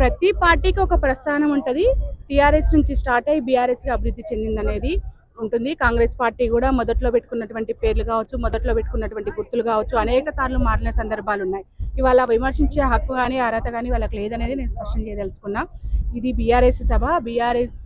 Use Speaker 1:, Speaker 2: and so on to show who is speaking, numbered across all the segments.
Speaker 1: ప్రతి పార్టీకి ఒక ప్రస్థానం ఉంటుంది. టీఆర్ఎస్ నుంచి స్టార్ట్ అయ్యి బీఆర్ఎస్ అభివృద్ధి చెందింది అనేది ఉంటుంది. కాంగ్రెస్ పార్టీ కూడా మొదట్లో పెట్టుకున్నటువంటి పేర్లు కావచ్చు మొదట్లో పెట్టుకున్నటువంటి గుర్తులు కావచ్చు అనేక సార్లు మారిన సందర్భాలు ఉన్నాయి. ఇవాళ విమర్శించే హక్కు కానీ అర్హత కానీ వాళ్ళకి లేదనేది నేను స్పష్టం చేయదలుచుకున్నా. ఇది బీఆర్ఎస్ సభ. బీఆర్ఎస్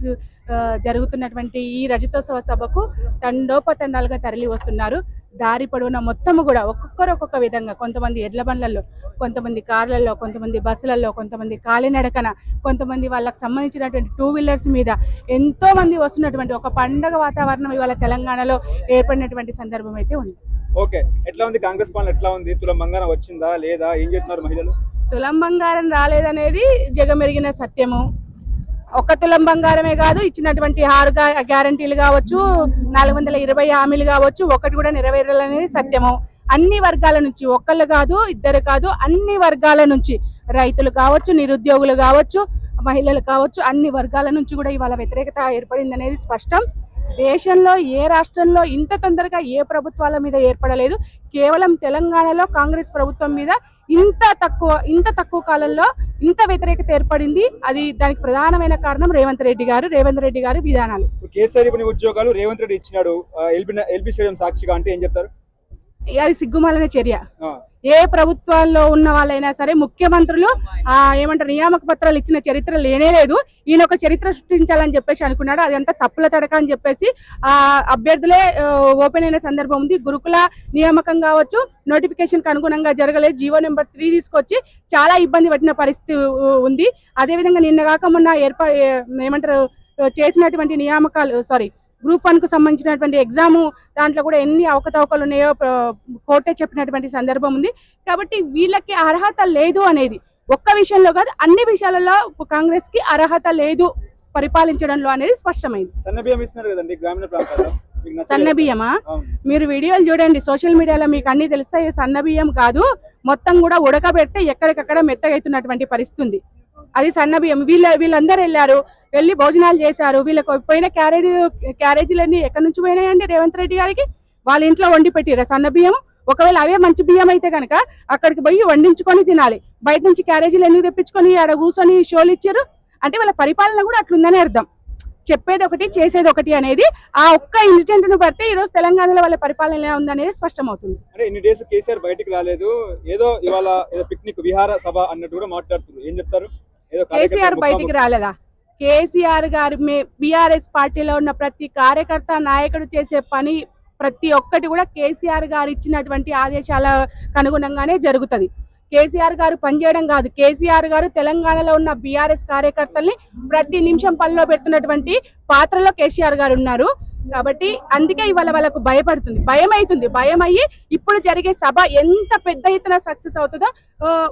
Speaker 1: జరుగుతున్నటువంటి ఈ రజతోత్సవ సభకు తండోపతండాలుగా తరలి వస్తున్నారు దారి పొడవునా మొత్తము కూడా ఒక్కొక్కరు ఒక్కొక్క విధంగా. కొంతమంది ఎడ్ల బండ్లలో కొంతమంది కార్లలో కొంతమంది బస్సులలో కొంతమంది కాలినడకన కొంతమంది వాళ్ళకి సంబంధించినటువంటి టూ వీలర్స్ మీద ఎంతో మంది వస్తున్నటువంటి ఒక పండగ వాతావరణం ఇవాళ తెలంగాణలో ఏర్పడినటువంటి సందర్భం అయితే ఉంది.
Speaker 2: ఓకే. ఎట్లా ఉంది? కాంగ్రెస్ పాలన ఎట్లా ఉంది? తులం బంగారం వచ్చిందా? లేదా? ఏం చేస్తున్నారు మహిళలు?
Speaker 1: తులం బంగారం రాలేదనేది జగమెరిగిన సత్యము. ఒక్క తులం బంగారమే కాదు ఇచ్చినటువంటి ఆరు గ్యారంటీలు కావచ్చు నాలుగు వందల ఇరవై హామీలు కావచ్చు ఒకటి కూడా నెరవేరాలనేది సత్యము. అన్ని వర్గాల నుంచి ఒక్కళ్ళు కాదు ఇద్దరు కాదు అన్ని వర్గాల నుంచి రైతులు కావచ్చు నిరుద్యోగులు కావచ్చు మహిళలు కావచ్చు అన్ని వర్గాల నుంచి కూడా ఇవాళ వ్యతిరేకత ఏర్పడింది అనేది స్పష్టం. దేశంలో ఏ రాష్ట్రంలో ఇంత తొందరగా ఏ ప్రభుత్వాల మీద ఏర్పడలేదు కేవలం తెలంగాణలో కాంగ్రెస్ ప్రభుత్వం మీద ఇంత తక్కువ ఇంత తక్కువ కాలంలో ఇంత వ్యతిరేకత ఏర్పడింది. అది దానికి ప్రధానమైన కారణం రేవంత్ రెడ్డి గారు. రేవంత్ రెడ్డి గారి విధానాలు.
Speaker 2: కేసీఆర్ ఉద్యోగాలు రేవంత్ రెడ్డి ఇచ్చినాడు. ఎల్బీ ఎల్బీ స్టేడియం సాక్షిగా అంటే ఏం చెప్తారు?
Speaker 1: అది సిగ్గుమాలిన చర్య. ఏ ప్రభుత్వాల్లో ఉన్న వాళ్ళైనా సరే ముఖ్యమంత్రులు ఆ ఏమంటారు నియామక పత్రాలు ఇచ్చిన చరిత్ర లేనే లేదు. ఈయన ఒక చరిత్ర సృష్టించాలని చెప్పేసి అనుకున్నాడు. అదంతా తప్పుల తడక అని చెప్పేసి ఆ అభ్యర్థులే ఓపెన్ అయిన సందర్భం ఉంది. గురుకుల నియామకం కావచ్చు నోటిఫికేషన్కి అనుగుణంగా జరగలేదు. జీవో నెంబర్ త్రీ తీసుకొచ్చి చాలా ఇబ్బంది పడిన పరిస్థితి ఉంది. అదేవిధంగా నిన్న కాక మొన్న ఏర్పా ఏమంటారు చేసినటువంటి నియామకాలు సారీ గ్రూప్ వన్కు సంబంధించినటువంటి ఎగ్జామ్ దాంట్లో కూడా ఎన్ని అవకతవకలు ఉన్నాయో కోర్టే చెప్పినటువంటి సందర్భం ఉంది. కాబట్టి వీళ్ళకి అర్హత లేదు అనేది ఒక్క విషయంలో కాదు అన్ని విషయాలలో కాంగ్రెస్కి అర్హత లేదు పరిపాలించడంలో అనేది స్పష్టమైంది.
Speaker 2: సన్న
Speaker 1: బియ్యమా. మీరు వీడియోలు చూడండి సోషల్ మీడియాలో మీకు అన్ని తెలుస్తాయి సన్న బియ్యం కాదు మొత్తం కూడా ఉడకబెడితే ఎక్కడికక్కడ మెత్తగైతున్నటువంటి పరిస్థితి ఉంది. అది సన్న బియ్యం. వీళ్ళ వీళ్ళందరూ వెళ్ళారు వెళ్ళి భోజనాలు చేశారు. వీళ్ళకి పోయిన క్యారేజ్ క్యారేజీలన్నీ ఎక్కడి నుంచి పోయినాయండి? రేవంత్ రెడ్డి గారికి? వాళ్ళ ఇంట్లో వండి పెట్టిరా సన్న బియ్యం ఒకవేళ అవే మంచి బియ్యం అయితే కనుక అక్కడికి పోయి వండించుకొని తినాలి. బయట నుంచి క్యారేజీలు ఎందుకు తెప్పించుకొని ఆడ కూర్చొని షోలు ఇచ్చారు? అంటే వాళ్ళ పరిపాలన కూడా అట్లుందని అర్థం. చెప్పేది ఒకటి చేసేది ఒకటి అనేది ఆ ఒక్క ఇన్సిడెంట్ను బట్టి ఈ రోజు తెలంగాణలో వాళ్ళ పరిపాలన ఎలా ఉందనేది స్పష్టమవుతుంది.
Speaker 2: అంటే ఇన్ని డేస్ కేసీఆర్ బయటికి రాలేదు. ఏదో ఇవాళ పిక్నిక్ విహార సభ అన్నట్టు కూడా మాట్లాడుతున్నారు. ఏం చెప్తారు?
Speaker 1: కేసీఆర్ బయటికి రాలేదా? కేసీఆర్ గారు బీఆర్ఎస్ పార్టీలో ఉన్న ప్రతి కార్యకర్త నాయకుడు చేసే పని ప్రతి ఒక్కటి కూడా కేసీఆర్ గారు ఇచ్చినటువంటి ఆదేశాలకు అనుగుణంగానే జరుగుతుంది. కేసీఆర్ గారు పనిచేయడం కాదు. కేసీఆర్ గారు తెలంగాణలో ఉన్న బీఆర్ఎస్ కార్యకర్తల్ని ప్రతి నిమిషం పనిలో పెడుతున్నటువంటి పాత్రలో కేసీఆర్ గారు ఉన్నారు. కాబట్టి అందుకే ఇవాళ వాళ్ళకు భయపడుతుంది. భయం అవుతుంది భయం అయ్యి ఇప్పుడు జరిగే సభ ఎంత పెద్ద ఎత్తున సక్సెస్ అవుతుందో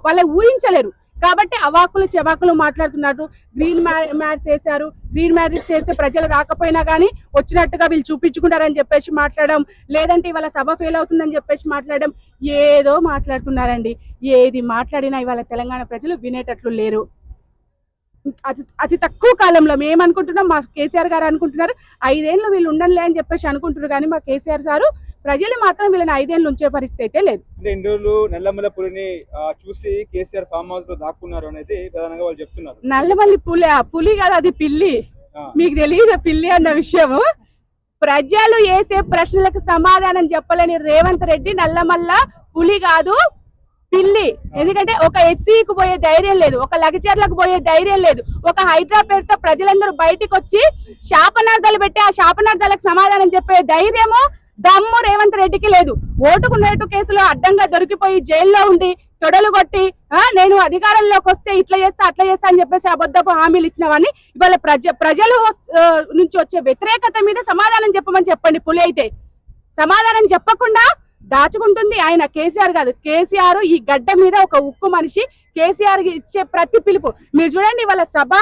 Speaker 1: వాళ్ళు ఊహించలేరు. కాబట్టి అవాకులు చెవాకులు మాట్లాడుతున్నారు గ్రీన్ మ్యారేజ్ చేశారు గ్రీన్ మ్యారేజ్ చేస్తే ప్రజలు రాకపోయినా కానీ వచ్చినట్టుగా వీళ్ళు చూపించుకుంటారని చెప్పేసి మాట్లాడడం లేదంటే ఇవాళ సభ ఫెయిల్ అవుతుందని చెప్పేసి మాట్లాడడం ఏదో మాట్లాడుతున్నారండి. ఏది మాట్లాడినా ఇవాళ తెలంగాణ ప్రజలు వినేటట్లు లేరు. అతి అతి తక్కువ కాలంలో మేము అనుకుంటున్నాం మా కేసీఆర్ గారు అనుకుంటున్నారు ఐదేళ్ళు వీళ్ళు ఉండలే అని చెప్పేసి అనుకుంటున్నారు. కానీ మా కేసీఆర్ సారు ప్రజలు మాత్రం వీళ్ళని ఐదేళ్ళు ఉంచే పరిస్థితి అయితే లేదు.
Speaker 2: అంటే ఇన్ని రోజులు నల్లమల్ల పులిని చూసి కేసీఆర్ ఫామ్ హౌస్లో దాక్కున్నారు అనేది ప్రధానంగా వాళ్ళు చెప్తున్నారు.
Speaker 1: నల్లమల్లి పులి పులి కాదు అది పిల్లి. మీకు తెలియదు పిల్లి అన్న విషయము. ప్రజలు వేసే ప్రశ్నలకు సమాధానం చెప్పలేని రేవంత్ రెడ్డి నల్లమల్ల పులి కాదు పిల్లి. ఎందుకంటే ఒక ఎస్సీకి పోయే ధైర్యం లేదు ఒక లగచర్లకు పోయే ధైర్యం లేదు. ఒక హైడ్రా పేరుతో ప్రజలందరూ బయటికి వచ్చి శాపనార్థాలు పెట్టి ఆ శాపనార్థాలకు సమాధానం చెప్పే ధైర్యము దమ్ము రేవంత్ రెడ్డికి లేదు. ఓటుకు నేటు కేసులో అడ్డంగా దొరికిపోయి జైల్లో ఉండి తొడలు కొట్టి ఆ, నేను అధికారంలోకి వస్తే ఇట్లా చేస్తా అట్లా చేస్తా అని చెప్పేసి అబద్ధపు హామీలు ఇచ్చిన ఇవాళ ప్రజ ప్రజలు నుంచి వచ్చే వ్యతిరేకత మీద సమాధానం చెప్పమని చెప్పండి పులి అయితే. సమాధానం చెప్పకుండా దాచుకుంటుంది ఆయన కేసీఆర్ కాదు. కేసీఆర్ ఈ గడ్డ మీద ఒక ఉక్కు మనిషి కేసీఆర్కి ఇచ్చే ప్రతి పిలుపు. మీరు చూడండి వాళ్ళ సభ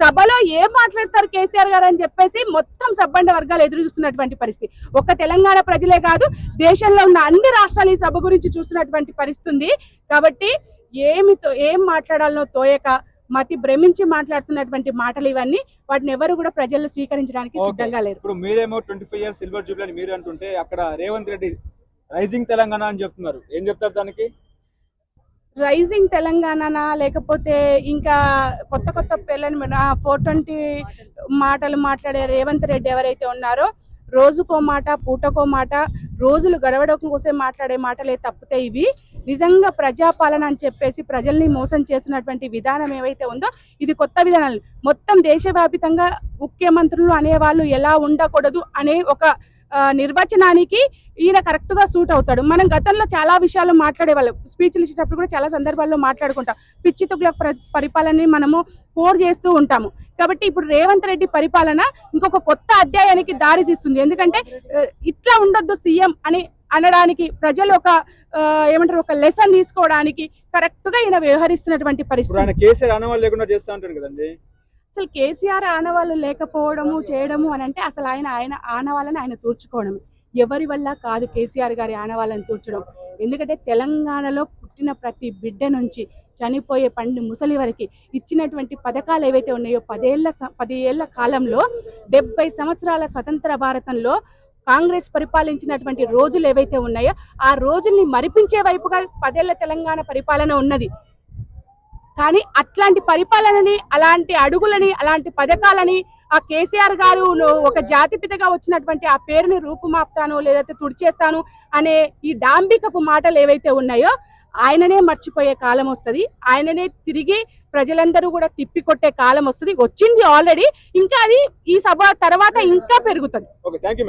Speaker 1: సభలో ఏం మాట్లాడతారు కేసీఆర్ గారు అని చెప్పేసి మొత్తం సబ్బండ వర్గాలు ఎదురు చూస్తున్నటువంటి పరిస్థితి. ఒక్క తెలంగాణ ప్రజలే కాదు దేశంలో ఉన్న అన్ని రాష్ట్రాలు ఈ సభ గురించి చూసినటువంటి పరిస్థితి ఉంది కాబట్టి ఏమి తో- ఏం మాట్లాడాలనో తోయక మతి భ్రమించి మాట్లాడుతున్నటువంటి మాటలు ఇవన్నీ వాటిని ఎవరు కూడా ప్రజలు స్వీకరించడానికి. సిద్ధంగా లేరు.
Speaker 2: ఇప్పుడు మీరేమో twenty five years silver jubilee అని మీరు అంటుంటే అక్కడ రేవంత్ రెడ్డి రైజింగ్ తెలంగాణ అని చెప్తున్నారు. ఏం చెప్తారు దానికి?
Speaker 1: రైజింగ్ తెలంగాణనా? లేకపోతే ఇంకా కొత్త కొత్త పిల్లని ఫోర్ ట్వంటీ మాటలు మాట్లాడే రేవంత్ రెడ్డి ఎవరైతే ఉన్నారో రోజుకో మాట పూటకో మాట రోజులు గడవడం కోసం మాట్లాడే మాటలే తప్పితే ఇవి. నిజంగా ప్రజాపాలన అని చెప్పేసి ప్రజల్ని మోసం చేసినటువంటి విధానం ఏవైతే ఉందో ఇది కొత్త విధానాలు. మొత్తం దేశవ్యాపితంగా ముఖ్యమంత్రులు అనేవాళ్ళు ఎలా ఉండకూడదు అనే ఒక నిర్వచనానికి ఈయన కరెక్ట్గా సూట్ అవుతాడు. మనం గతంలో చాలా విషయాలు మాట్లాడేవాళ్ళం. స్పీచ్లు ఇచ్చేటప్పుడు కూడా చాలా సందర్భాల్లో మాట్లాడుకుంటాం. పిచ్చి తుగ్ల పరిపాలనని మనము కోర్ చేస్తూ ఉంటాము. కాబట్టి ఇప్పుడు రేవంత్ రెడ్డి పరిపాలన ఇంకొక కొత్త అధ్యాయానికి దారి తీస్తుంది. ఎందుకంటే ఇట్లా ఉండొద్దు సీఎం అని అనడానికి ప్రజలు ఒక ఏమంటారు ఒక లెసన్ తీసుకోవడానికి కరెక్ట్గా ఈయన వ్యవహరిస్తున్నటువంటి పరిస్థితి.
Speaker 2: కేసీఆర్ ఆనవాళ్ళు లేకుండా చేస్తూ ఉంటాడు కదండి.
Speaker 1: అసలు కేసీఆర్ ఆనవాళ్ళు లేకపోవడము చేయడము అని అంటే అసలు ఆయన ఆయన ఆనవాళ్ళని ఆయన తూర్చుకోవడం ఎవరి వల్ల కాదు కేసీఆర్ గారి ఆనవాళ్ళని తూర్చడం. ఎందుకంటే తెలంగాణలో పుట్టిన ప్రతి బిడ్డ నుంచి చనిపోయే పండు ముసలి వరకు ఇచ్చినటువంటి పథకాలు ఏవైతే ఉన్నాయో పదేళ్ళ స- పది ఏళ్ళ కాలంలో డెబ్బై సంవత్సరాల స్వతంత్ర భారతంలో కాంగ్రెస్ పరిపాలించినటువంటి రోజులు ఏవైతే ఉన్నాయో ఆ రోజుల్ని మరిపించే వైపుగా పదేళ్ళ తెలంగాణ పరిపాలన ఉన్నది. కానీ అట్లాంటి పరిపాలనని అలాంటి అడుగులని అలాంటి పథకాలని ఆ కేసీఆర్ గారు ఒక జాతిపితగా వచ్చినటువంటి ఆ పేరుని రూపుమాపుతాను లేదంటే తుడిచేస్తాను అనే ఈ డాంబికపు మాటలు ఏవైతే ఉన్నాయో ఆయననే మర్చిపోయే కాలం వస్తుంది. ఆయననే తిరిగి ప్రజలందరూ కూడా తిప్పికొట్టే కాలం వస్తుంది. వచ్చింది ఆల్రెడీ ఇంకా అది ఈ సభ తర్వాత ఇంకా పెరుగుతుంది.
Speaker 2: Thank you